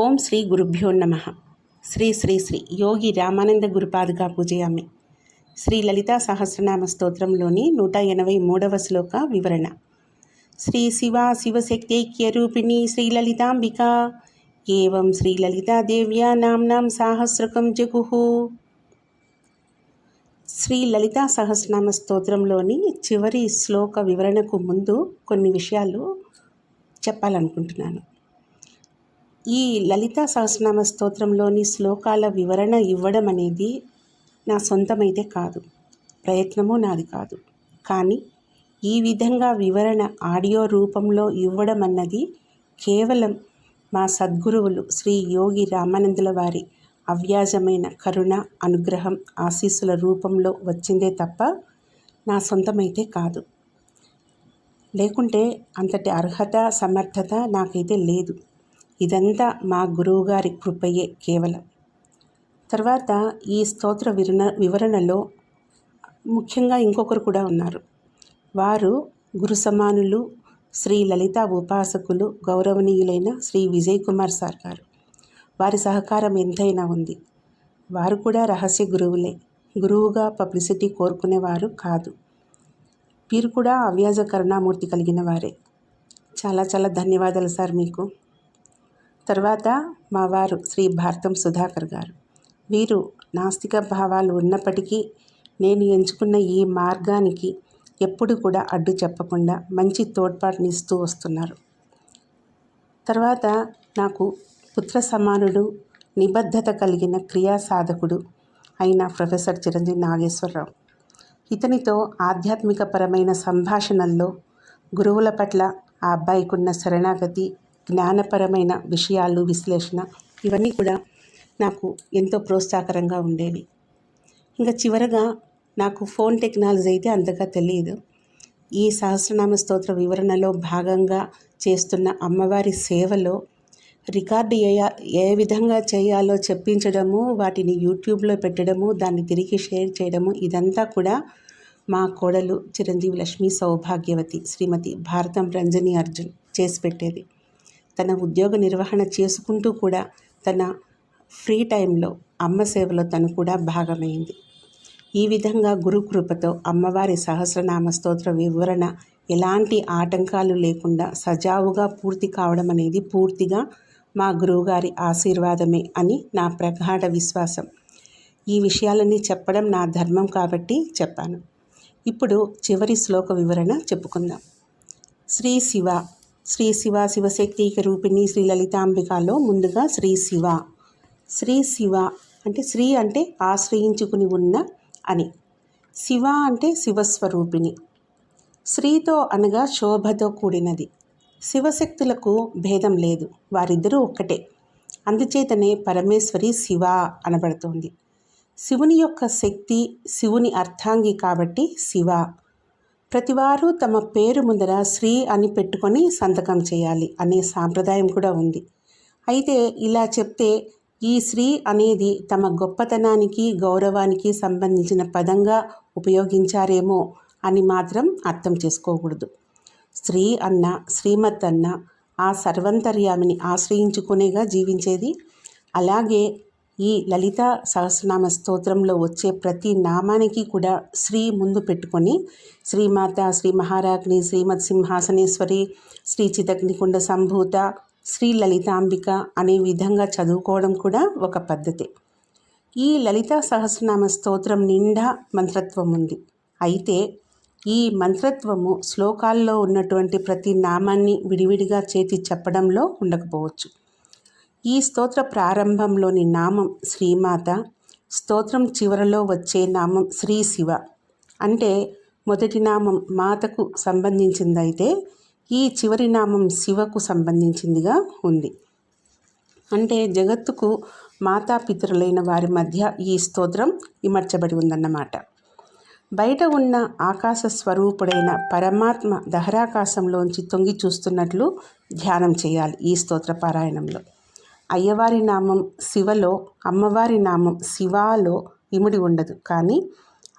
ఓం శ్రీ గురుభ్యో నమ. శ్రీ శ్రీ శ్రీ యోగి రామానంద గురుపాదుగా పూజయామి. శ్రీ లలితా సహస్రనామ స్తోత్రంలోని నూట ఎనభై మూడవ శ్లోక వివరణ. శ్రీ శివ శివశక్తైక్యరూపిణి శ్రీ లలితాంబిక. ఏవం శ్రీ లలితాదేవ్యా నామ్నాం సాహస్రకం జగుహు శ్రీ లలితా సహస్రనామ స్తోత్రంలోని చివరి శ్లోక వివరణకు ముందు కొన్ని విషయాలు చెప్పాలనుకుంటున్నాను. ఈ లలితా సహస్రనామ స్తోత్రంలోని శ్లోకాల వివరణ ఇవ్వడం అనేది నా సొంతమైతే కాదు. ప్రయత్నము నాది కాదు. కానీ ఈ విధంగా వివరణ ఆడియో రూపంలో ఇవ్వడం అన్నది కేవలం మా సద్గురువులు శ్రీ యోగి రామానందుల వారి అవ్యాజమైన కరుణ అనుగ్రహం ఆశీస్సుల రూపంలో వచ్చిందే తప్ప నా సొంతమైతే కాదు. లేకుంటే అంతటి అర్హత సమర్థత నాకైతే లేదు. ఇదంతా మా గురువుగారి కృపయే కేవలం. తర్వాత ఈ స్తోత్ర వివరణ వివరణలో ముఖ్యంగా ఇంకొకరు కూడా ఉన్నారు. వారు గురు సమానులు శ్రీ లలిత ఉపాసకులు గౌరవనీయులైన శ్రీ విజయ్ కుమార్ సార్ గారు. వారి సహకారం ఎంతైనా ఉంది. వారు కూడా రహస్య గురువులే. గురువుగా పబ్లిసిటీ కోరుకునేవారు కాదు. వీరు కూడా అవ్యాజ కరుణామూర్తి కలిగిన వారే. చాలా చాలా ధన్యవాదాలు సార్ మీకు. తర్వాత మా వారు శ్రీ భారతం సుధాకర్ గారు. వీరు నాస్తిక భావాలు ఉన్నప్పటికీ నేను ఎంచుకున్న ఈ మార్గానికి ఎప్పుడు కూడా అడ్డు చెప్పకుండా మంచి తోడ్పాటునిస్తూ వస్తున్నారు. తర్వాత నాకు పుత్ర సమానుడు నిబద్ధత కలిగిన క్రియా సాధకుడు అయిన ప్రొఫెసర్ చిరంజీవి నాగేశ్వరరావు. ఇతనితో ఆధ్యాత్మికపరమైన సంభాషణల్లో గురువుల పట్ల ఆ అబ్బాయికున్న శరణాగతి జ్ఞానపరమైన విషయాలు విశ్లేషణ ఇవన్నీ కూడా నాకు ఎంతో ప్రోత్సాహకరంగా ఉండేవి. ఇంకా చివరగా నాకు ఫోన్ టెక్నాలజీ అయితే అంతగా తెలియదు ఈ సహస్రనామ స్తోత్ర వివరణలో భాగంగా చేస్తున్న అమ్మవారి సేవలో రికార్డు ఏ ఏ విధంగా చేయాలో చెప్పించడము వాటిని యూట్యూబ్లో పెట్టడము దాన్ని తిరిగి షేర్ చేయడము ఇదంతా కూడా మా కోడలు చిరంజీవి లక్ష్మీ సౌభాగ్యవతి శ్రీమతి భారతం రంజని అర్జున్ చేసి పెట్టేది. తన ఉద్యోగ నిర్వహణ చేసుకుంటూ కూడా తన ఫ్రీ టైంలో అమ్మ సేవలో తను కూడా భాగమైంది. ఈ విధంగా గురుకృపతో అమ్మవారి సహస్రనామ స్తోత్ర వివరణ ఎలాంటి ఆటంకాలు లేకుండా సజావుగా పూర్తి కావడం అనేది పూర్తిగా మా గురువుగారి ఆశీర్వాదమే అని నా ప్రగాఢ విశ్వాసం. ఈ విషయాలన్నీ చెప్పడం నా ధర్మం కాబట్టి చెప్పాను. ఇప్పుడు చివరి శ్లోక వివరణ చెప్పుకుందాం. శ్రీ శివ శ్రీ శివ శివశక్తిక రూపిణి శ్రీ లలితాంబికలో ముందుగా శ్రీ శివ. శ్రీ శివ అంటే శ్రీ అంటే ఆశ్రయించుకుని ఉన్న అని. శివ అంటే శివస్వరూపిణి. శ్రీతో అనగా శోభతో కూడినది. శివశక్తులకు భేదం లేదు. వారిద్దరూ ఒక్కటే. అందుచేతనే పరమేశ్వరి శివ అనబడుతోంది. శివుని యొక్క శక్తి శివుని అర్థాంగి కాబట్టి శివ. ప్రతివారు తమ పేరు ముందర శ్రీ అని పెట్టుకొని సంతకం చేయాలి అనే సాంప్రదాయం కూడా ఉంది. అయితే ఇలా చెప్తే ఈ శ్రీ అనేది తమ గొప్పతనానికి గౌరవానికి సంబంధించిన పదంగా ఉపయోగించారేమో అని మాత్రం అర్థం చేసుకోకూడదు. స్త్రీ అన్న శ్రీమత్ అన్న ఆ సర్వంతర్యామిని ఆశ్రయించుకునేగా జీవించేది. అలాగే ఈ లలిత సహస్రనామ స్తోత్రంలో వచ్చే ప్రతి నామానికి కూడా శ్రీ ముందు పెట్టుకొని శ్రీమాత శ్రీ మహారాజ్ని శ్రీమత్ సింహాసనేశ్వరి శ్రీ చితగ్నికుండ సంభూత శ్రీ లలితాంబిక అనే విధంగా చదువుకోవడం కూడా ఒక పద్ధతి. ఈ లలిత సహస్రనామ స్తోత్రం నిండా మంత్రత్వం ఉంది. అయితే ఈ మంత్రత్వము శ్లోకాల్లో ఉన్నటువంటి ప్రతి నామాన్ని విడివిడిగా చేతి చెప్పడంలో ఉండకపోవచ్చు. ఈ స్తోత్ర ప్రారంభంలోని నామం శ్రీమాత స్తోత్రం చివరలో వచ్చే నామం శ్రీ శివ. అంటే మొదటి నామం మాతకు సంబంధించిందైతే ఈ చివరి నామం శివకు సంబంధించిందిగా ఉంది. అంటే జగత్తుకు మాతాపితరులైన వారి మధ్య ఈ స్తోత్రం ఇమర్చబడి ఉందన్నమాట. బయట ఉన్న ఆకాశ స్వరూపుడైన పరమాత్మ దహరాకాశంలోంచి తొంగి చూస్తున్నట్లు ధ్యానం చేయాలి ఈ స్తోత్ర పారాయణంలో. అయ్యవారి నామం శివలో అమ్మవారి నామం శివాలో ఇముడి ఉండదు. కానీ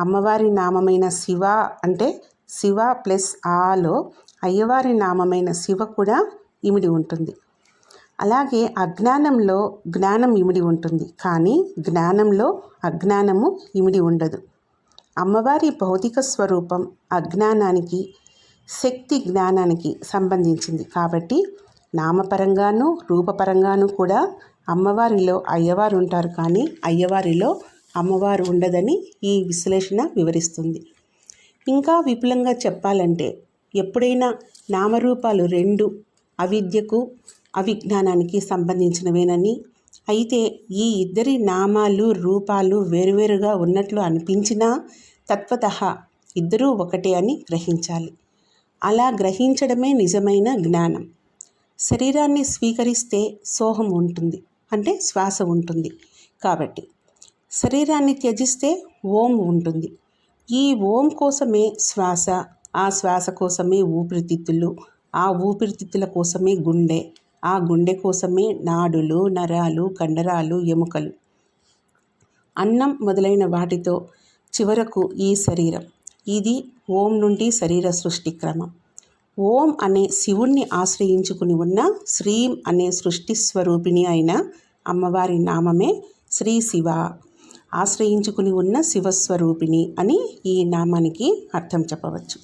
అమ్మవారి నామమైన శివ అంటే శివ ప్లస్ ఆలో అయ్యవారి నామమైన శివ కూడా ఇమిడి ఉంటుంది. అలాగే అజ్ఞానంలో జ్ఞానం ఇమిడి ఉంటుంది. కానీ జ్ఞానంలో అజ్ఞానము ఇమిడి ఉండదు. అమ్మవారి భౌతిక స్వరూపం అజ్ఞానానికి శక్తి జ్ఞానానికి సంబంధించింది. కాబట్టి నామపరంగాను రూపపరంగాను కూడా అమ్మవారిలో అయ్యవారు ఉంటారు కానీ అయ్యవారిలో అమ్మవారు ఉండదని ఈ విశ్లేషణ వివరిస్తుంది. ఇంకా విపులంగా చెప్పాలంటే ఎప్పుడైనా నామరూపాలు రెండు అవిద్యకు అవిజ్ఞానానికి సంబంధించినవేనని అయితే ఈ ఇద్దరి నామాలు రూపాలు వేరువేరుగా ఉన్నట్లు అనిపించినా తత్వత ఇద్దరూ ఒకటే అని గ్రహించాలి. అలా గ్రహించడమే నిజమైన జ్ఞానం. శరీరాన్ని స్వీకరిస్తే సోహం ఉంటుంది అంటే శ్వాస ఉంటుంది. కాబట్టి శరీరాన్ని త్యజిస్తే ఓం ఉంటుంది. ఈ ఓం కోసమే శ్వాస ఆ శ్వాస కోసమే ఊపిరితిత్తులు ఆ ఊపిరితిత్తుల కోసమే గుండె ఆ గుండె కోసమే నాడులు నరాలు కండరాలు ఎముకలు. అన్నం మొదలైన వాటితో చివరకు ఈ శరీరం. ఇది ఓం నుండి శరీర సృష్టి క్రమం. ఓం అనే శివుణ్ణి ఆశ్రయించుకుని ఉన్న శ్రీం అనే సృష్టి స్వరూపిణి అయిన అమ్మవారి నామమే శ్రీ శివ. ఆశ్రయించుకుని ఉన్న శివస్వరూపిణి అని ఈ నామానికి అర్థం చెప్పవచ్చు.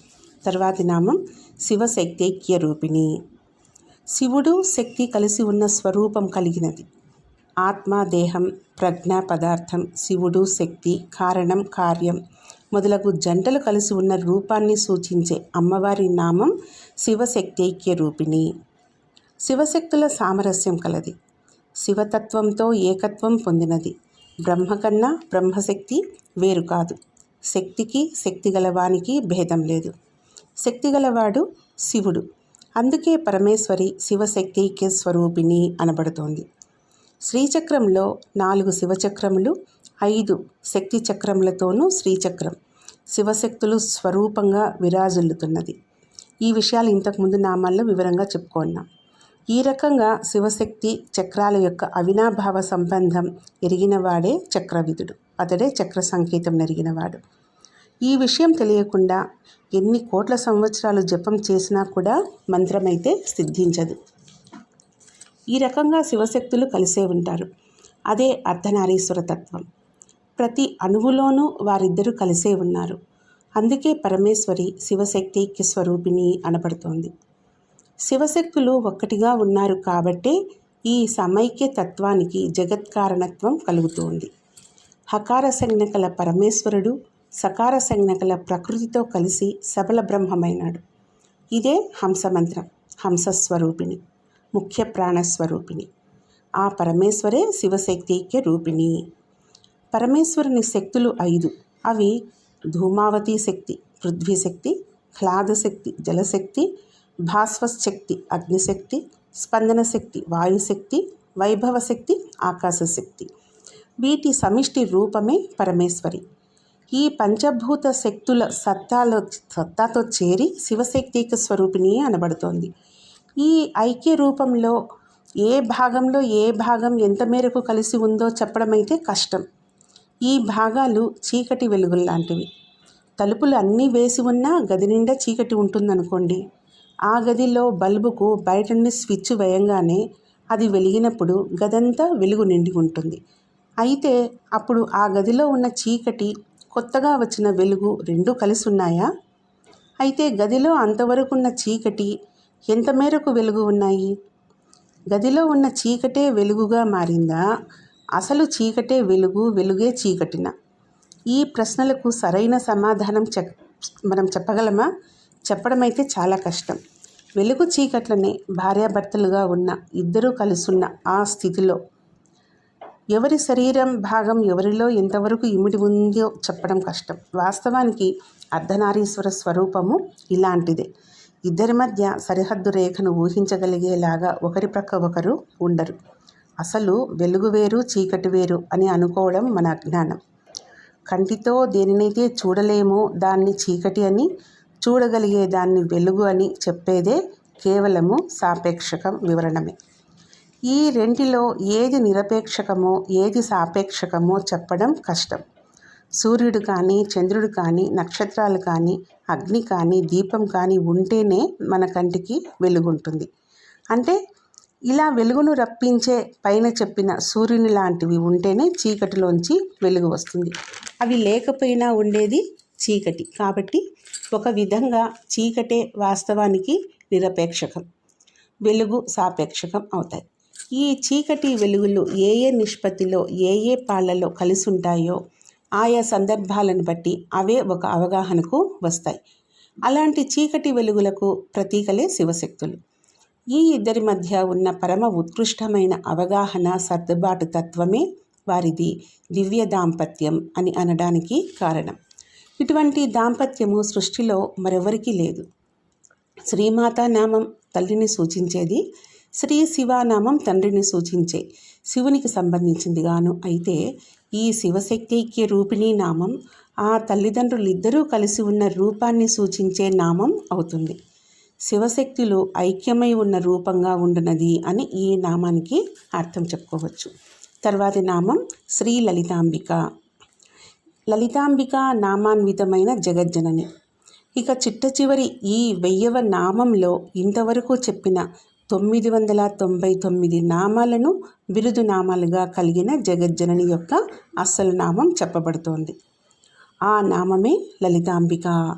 తర్వాతి నామం శివశక్తైక్య రూపిణి. శివుడు శక్తి కలిసి ఉన్న స్వరూపం కలిగినది. ఆత్మ దేహం ప్రజ్ఞ పదార్థం శివుడు శక్తి కారణం కార్యం మొదలగు జంటలు కలిసి ఉన్న రూపాన్ని సూచించే అమ్మవారి నామం శివశక్తైక్య రూపిణి. శివశక్తుల సామరస్యం కలది. శివతత్వంతో ఏకత్వం పొందినది. బ్రహ్మకన్నా బ్రహ్మశక్తి వేరు కాదు. శక్తికి శక్తి గలవానికి భేదం లేదు. శక్తి గలవాడు శివుడు. అందుకే పరమేశ్వరి శివశక్తికి స్వరూపిణి అనబడుతోంది. శ్రీచక్రంలో నాలుగు శివచక్రములు ఐదు శక్తి చక్రములతోనూ శ్రీచక్రం. శివశక్తులు స్వరూపంగా విరాజిల్లుతున్నది. ఈ విషయాలు ఇంతకుముందు నామాల్లో వివరంగా చెప్పుకున్నాం. ఈ రకంగా శివశక్తి చక్రాల యొక్క అవినాభావ సంబంధం ఎరిగినవాడే చక్రవిధుడు అతడే చక్ర సంకేతం నెరిగినవాడు. ఈ విషయం తెలియకుండా ఎన్ని కోట్ల సంవత్సరాలు జపం చేసినా కూడా మంత్రమైతే సిద్ధించదు. ఈ రకంగా శివశక్తులు కలిసే ఉంటారు. అదే అర్ధనారీశ్వర తత్వం. ప్రతి అణువులోనూ వారిద్దరూ కలిసే ఉన్నారు. అందుకే పరమేశ్వరి శివశక్తికి స్వరూపిణి అనబడుతోంది. శివశక్తులు ఒక్కటిగా ఉన్నారు కాబట్టే ఈ సమైక్య తత్వానికి జగత్కారణత్వం కలుగుతోంది. హకార సంజ్ఞకల పరమేశ్వరుడు సకార సంజ్ఞకల ప్రకృతితో కలిసి సబల బ్రహ్మమైనాడు. ఇదే హంసమంత్రం హంసస్వరూపిణి ముఖ్య ప్రాణస్వరూపిణి. ఆ పరమేశ్వరే శివశక్తిక్య రూపిణి. పరమేశ్వరుని శక్తులు ఐదు. అవి ధూమావతి శక్తి పృథ్వీ శక్తి జలశక్తి భాస్వశక్తి అగ్నిశక్తి స్పందన శక్తి వాయుశక్తి వైభవ శక్తి ఆకాశశక్తి వీటి సమిష్టి రూపమే పరమేశ్వరి. ఈ పంచభూత శక్తుల సత్తాలో సత్తాతో చేరి శివశక్తిక స్వరూపిణి అనబడుతోంది. ఈ ఐక్య రూపంలో ఏ భాగంలో ఏ భాగం ఎంత మేరకు కలిసి ఉందో చెప్పడం అయితే కష్టం. ఈ భాగాలు చీకటి వెలుగుల్లాంటివి తలుపులు అన్నీ వేసి ఉన్నా గది నిండా చీకటి ఉంటుందనుకోండి. ఆ గదిలో బల్బుకు బయట నుండి స్విచ్ వేయంగానే అది వెలిగినప్పుడు గదంతా వెలుగు నిండి ఉంటుంది. అయితే అప్పుడు ఆ గదిలో ఉన్న చీకటి కొత్తగా వచ్చిన వెలుగు రెండూ కలిసి ఉన్నాయా? అయితే గదిలో అంతవరకు ఉన్న చీకటి ఎంత మేరకు వెలుగు ఉన్నాయి? గదిలో ఉన్న చీకటే వెలుగుగా మారిందా? అసలు చీకటే వెలుగు వెలుగే చీకటిన? ఈ ప్రశ్నలకు సరైన సమాధానం చెప్ మనం చెప్పగలమా? చెప్పడం అయితే చాలా కష్టం. వెలుగు చీకట్లనే భార్యాభర్తలుగా ఉన్న ఇద్దరూ కలుసున్న ఆ స్థితిలో ఎవరి శరీరం భాగం ఎవరిలో ఎంతవరకు ఇమిడి ఉందో చెప్పడం కష్టం. వాస్తవానికి అర్ధనారీశ్వర స్వరూపము ఇలాంటిదే. ఇద్దరి మధ్య సరిహద్దు రేఖను ఊహించగలిగేలాగా ఒకరి ప్రక్క ఒకరు ఉండరు. అసలు వెలుగు వేరు చీకటి వేరు అని అనుకోవడం మన అజ్ఞానం. కంటితో దేనినైతే చూడలేమో దాన్ని చీకటి అని చూడగలిగే దాన్ని వెలుగు అని చెప్పేదే కేవలము సాపేక్షకం వివరణమే. ఈ రెంటిలో ఏది నిరపేక్షకమో ఏది సాపేక్షకమో చెప్పడం కష్టం. సూర్యుడు కానీ చంద్రుడు కానీ నక్షత్రాలు కానీ అగ్ని కానీ దీపం కానీ ఉంటేనే మన కంటికి వెలుగుంటుంది. అంటే ఇలా వెలుగును రప్పించే పైన చెప్పిన సూర్యుని లాంటివి ఉంటేనే చీకటిలోంచి వెలుగు వస్తుంది. అవి లేకపోయినా ఉండేది చీకటి. కాబట్టి ఒక విధంగా చీకటే వాస్తవానికి నిరపేక్షకం. వెలుగు సాపేక్షకం అవుతాయి. ఈ చీకటి వెలుగులు ఏ ఏ నిష్పత్తిలో ఏ ఏ పాళ్ళలో కలిసి ఉంటాయో ఆయా సందర్భాలను బట్టి అవే ఒక అవగాహనకు వస్తాయి. అలాంటి చీకటి వెలుగులకు ప్రతీకలే శివశక్తులు. ఈ ఇద్దరి మధ్య ఉన్న పరమ ఉత్కృష్టమైన అవగాహన సర్దుబాటు తత్వమే వారిది దివ్య దాంపత్యం అని అనడానికి కారణం. ఇటువంటి దాంపత్యము సృష్టిలో మరెవరికీ లేదు. శ్రీమాతా నామం తల్లిని సూచించేది శ్రీ శివానామం తండ్రిని సూచించే శివునికి సంబంధించింది గాను అయితే ఈ శివశక్తిక్య రూపిణీ నామం ఆ తల్లిదండ్రులిద్దరూ కలిసి ఉన్న రూపాన్ని సూచించే నామం అవుతుంది. శివశక్తులు ఐక్యమై ఉన్న రూపంగా ఉండునది అని ఈ నామానికి అర్థం చెప్పుకోవచ్చు. తర్వాతి నామం శ్రీ లలితాంబిక. లలితాంబిక నామాన్వితమైన జగజ్జనని. ఇక చిట్ట చివరి ఈ వెయ్యవ నామంలో ఇంతవరకు చెప్పిన తొమ్మిది వందల తొంభై తొమ్మిది నామాలను బిరుదు నామాలుగా కలిగిన జగజ్జనని యొక్క అసలు నామం చెప్పబడుతోంది. ఆ నామమే లలితాంబిక.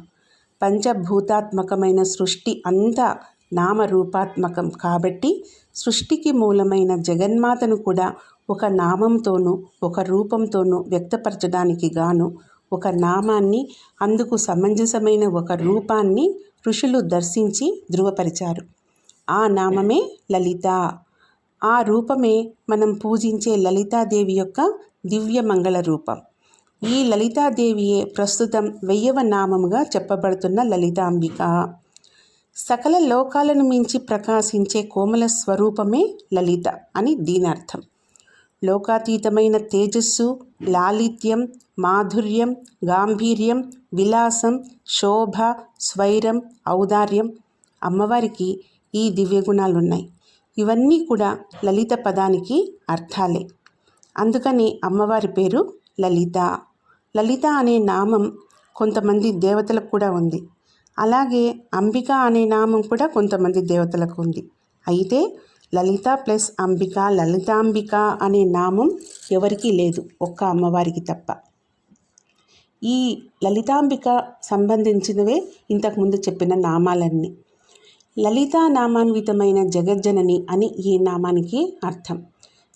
పంచభూతాత్మకమైన సృష్టి అంతా నామరూపాత్మకం కాబట్టి సృష్టికి మూలమైన జగన్మాతను కూడా ఒక నామంతోనూ ఒక రూపంతోనూ వ్యక్తపరచడానికి గాను ఒక నామాన్ని అందుకు సమంజసమైన ఒక రూపాన్ని ఋషులు దర్శించి ధృవపరిచారు. ఆ నామమే లలిత. ఆ రూపమే మనం పూజించే లలితాదేవి యొక్క దివ్య మంగళ రూపం. ఈ లలితాదేవియే ప్రస్తుతం వెయ్యవ నామముగా చెప్పబడుతున్న లలితాంబిక. సకల లోకాలను మించి ప్రకాశించే కోమల స్వరూపమే లలిత అని దీనర్థం. లోకాతీతమైన తేజస్సు లాలిత్యం మాధుర్యం గాంభీర్యం విలాసం శోభ స్వైరం ఔదార్యం అమ్మవారికి ఈ దివ్యగుణాలున్నాయి. ఇవన్నీ కూడా లలిత పదానికి అర్థాలే. అందుకని అమ్మవారి పేరు లలిత. లలిత అనే నామం కొంతమంది దేవతలకు కూడా ఉంది. అలాగే అంబిక అనే నామం కూడా కొంతమంది దేవతలకు ఉంది. అయితే లలిత ప్లస్ అంబిక లలితాంబిక అనే నామం ఎవరికీ లేదు. ఒక్క అమ్మవారికి తప్ప. ఈ లలితాంబిక సంబంధించినవే ఇంతకుముందు చెప్పిన నామాలన్నీ. లలితా నామాన్వితమైన జగజ్జనని అని ఈ నామానికి అర్థం.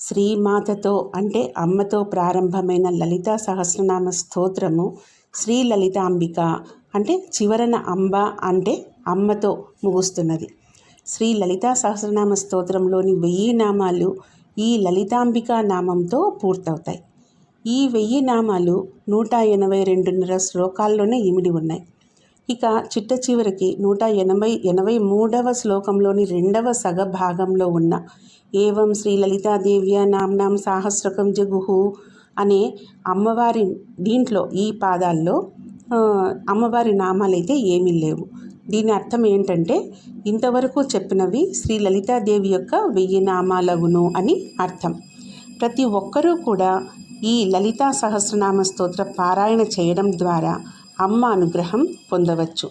శ్రీమాతతో అంటే అమ్మతో ప్రారంభమైన లలితా సహస్రనామ స్తోత్రము శ్రీ లలితాంబిక అంటే చివరన అంబ అంటే అమ్మతో ముగుస్తున్నది. శ్రీ లలితా సహస్రనామ స్తోత్రంలోని వెయ్యి నామాలు ఈ లలితాంబిక నామంతో పూర్తవుతాయి. ఈ వెయ్యి నామాలు నూట ఎనభై రెండున్నర శ్లోకాల్లోనే ఇమిడి ఉన్నాయి. ఇక చిట్ట చివరికి నూట ఎనభై ఎనభై మూడవ శ్లోకంలోని రెండవ సగ భాగంలో ఉన్న ఏవం శ్రీ లలితాదేవ్య నామ్నాం సాహస్రకం జగుహు అనే అమ్మవారి దీంట్లో ఈ పాదాల్లో అమ్మవారి నామాలైతే ఏమీ లేవు. దీని అర్థం ఏంటంటే ఇంతవరకు చెప్పినవి శ్రీ లలితాదేవి యొక్క వెయ్యి నామాలవును అని అర్థం. ప్రతి ఒక్కరూ కూడా ఈ లలితా సహస్రనామ స్తోత్ర పారాయణ చేయడం ద్వారా అమ్మ అనుగ్రహం పొందవచ్చు.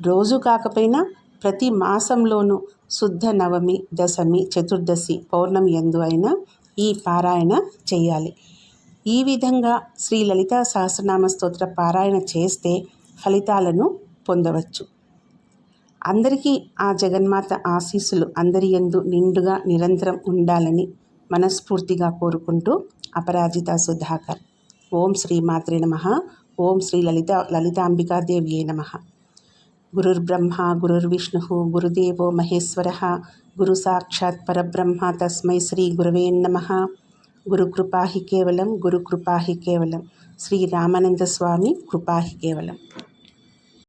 రోజు కాకపోయినా ప్రతి మాసంలోనూ శుద్ధ నవమి దశమి చతుర్దశి పౌర్ణమి ఎందు అయినా ఈ పారాయణ చేయాలి. ఈ విధంగా శ్రీ లలితా సహస్రనామ స్తోత్ర పారాయణ చేస్తే ఫలితాలను పొందవచ్చు. అందరికీ ఆ జగన్మాత ఆశీస్సులు అందరి ఎందు నిండుగా నిరంతరం ఉండాలని మనస్ఫూర్తిగా కోరుకుంటూ అపరాజిత సుధాకర్. ఓం శ్రీ మాత్రే నమ. ఓం శ్రీ లలిత లలితాంబికాదేవ్యే నమ. గురుర్బ్రహ్మ గురుర్విష్ణు గురుదేవో మహేశ్వర గురు సాక్షాత్ పరబ్రహ్మ తస్మై శ్రీ గురవే నమ. గురుకృపా హి కేవలం గురుకృపా హి కేవలం. శ్రీ రామానంద స్వామి కృపా హి కేవలం.